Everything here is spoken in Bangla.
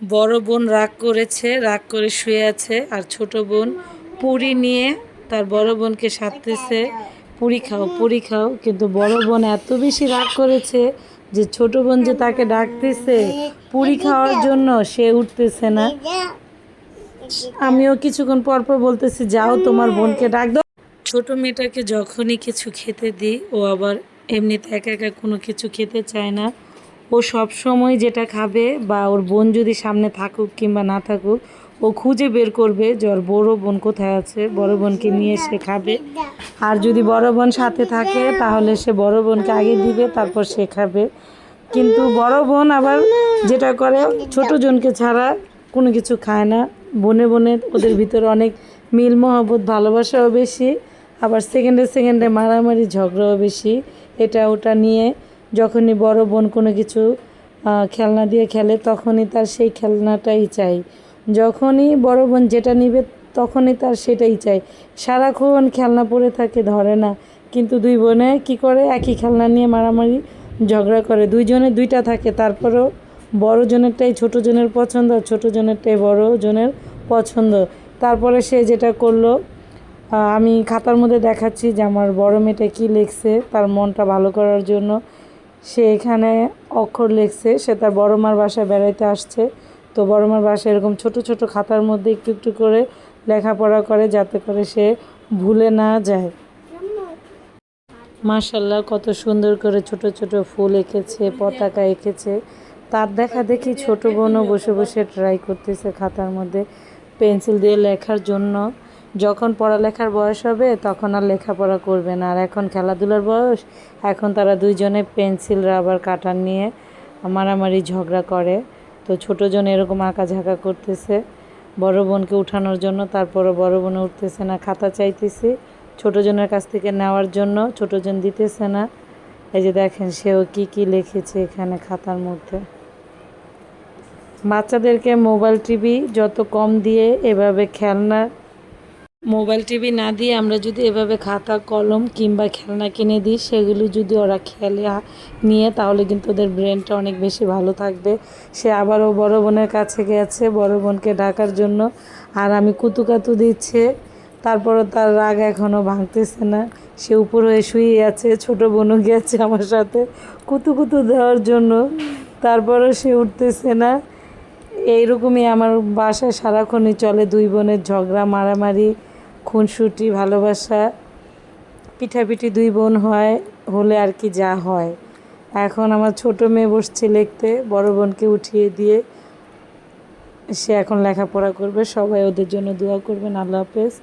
বড় বোন রাগ করেছে, রাগ করে শুয়ে আছে, আর ছোট বোন পুরি নিয়ে তার বড় বোনকে সাধতেছে পুরি খাও পুরি খাও। কিন্তু বড় বোন এত বেশি রাগ করেছে যে ছোট বোন যে তাকে ডাকতেছে পুরি খাওয়ার জন্য, সে উঠতেছে না। আমিও কিছুক্ষণ পর পর বলতেছি, যাও, তোমার বোনকে ডাক দাও। ছোট মেয়েটাকে যখনই কিছু খেতে দিই, ও আবার এমনিতে একা একা কোনো কিছু খেতে চায় না। ও সব সময় যেটা খাবে বা ওর বোন যদি সামনে থাকুক কিংবা না থাকুক, ও খুঁজে বের করবে যে ওর বড় বোন কোথায় আছে, বড় বোনকে নিয়ে সে খাবে। আর যদি বড় বোন সাথে থাকে, তাহলে সে বড় বোনকে আগে দিবে, তারপর সে খাবে। কিন্তু বড় বোন আবার যেটা করে, ছোট জনকে ছাড়া কোনো কিছু খায় না। বনে বনে ওদের ভিতরে অনেক মিল, মহব্বত, ভালোবাসাও বেশি, আবার সেকেন্ডে সেকেন্ডে মারামারি, ঝগড়াও বেশি। এটা ওটা নিয়ে যখনই বড় বোন কোনো কিছু খেলনা দিয়ে খেলে তখনই তার সেই খেলনাটাই চাই। যখনই বড় বোন যেটা নিবে তখনই তার সেটাই চাই। সারাক্ষণ খেলনা পড়ে থাকে, ধরে না। কিন্তু দুই বোনে কি করে? একই খেলনা নিয়ে মারামারি, ঝগড়া করে। দুইজনে দুইটা থাকে, তারপরেও বড় জনেরটাই ছোট জনের পছন্দ, আর ছোট জনেরটাই বড় জনের পছন্দ। তারপরে সে যেটা করল আমি খাতার মধ্যে দেখাচ্ছি যে আমার বড় মেয়েটা কী লিখছে, তার মনটা ভালো করার জন্য। সে এখানে অক্ষর লিখছে, সে তার বড় মার বাসায় বেড়াইতে আসছে। তো বড় মার বাসায় এরকম ছোট ছোট খাতার মধ্যে একটু একটু করে লেখাপড়া করে যাতে করে সে ভুলে না যায়। মার্শাল্লাহ কত সুন্দর করে ছোট ছোট ফুল এঁকেছে, পতাকা এঁকেছে। তার দেখা দেখি ছোট বোনও বসে বসে ট্রাই করতেছে খাতার মধ্যে। পেন্সিল দিয়ে লেখার জন্য। যখন পড়ালেখার বয়স হবে, তখন আর লেখাপড়া করবে না। আর এখন খেলাধুলার বয়স, এখন তারা দুইজনে পেন্সিল, রাবার, কাটার নিয়ে মারামারি, ঝগড়া করে। তো ছোটো জন এরকম আঁকা ঝাঁকা করতেছে। বড় বোনকে উঠানোর জন্য তারপরে বড় বোনে উঠতেছে না, খাতা চাইতেছি। ছোটো জনের কাছ থেকে নেওয়ার জন্য, ছোটো জন দিতেছে না। এই যে দেখেন, সেও কি কি লিখেছে এখানে খাতার মধ্যে। বাচ্চাদেরকে মোবাইল, টিভি যত কম দিয়ে এভাবে খেলনা মোবাইল টিভি না দিয়ে আমরা যদি এভাবে খাতা, কলম কিংবা খেলনা কিনে দিই, সেগুলো যদি ওরা খেলে নিয়ে, তাহলে কিন্তু ওদের ব্রেনটা অনেক বেশি ভালো থাকবে। সে আবারও বড় বোনের কাছে গেছে, বড় বোনকে ডাকার জন্য। আর আমি কুতুকাতু দিচ্ছে, তারপরও তার রাগ এখনও ভাঙতেছে না। সে উপর হয়ে শুয়ে আছে, ছোট বোনও গেছে আমার সাথে কুতু কুতু দেওয়ার জন্য। তারপরও সে উঠতেছে না। এইরকমই আমার বাসায় সারাক্ষণই চলে দুই বোনের ঝগড়া, মারামারি। খুনসুটি, ভালোবাসা, পিঠাপিঠি দুই বোন হয়, হলে আর কি যা হয়। এখন আমার ছোট মেয়ে বসছে লিখতে, বড় বোনকে উঠিয়ে দিয়ে সে এখন লেখাপড়া করবে। সবাই ওদের জন্য দোয়া করবেন। আল্লাহ হাফেজ।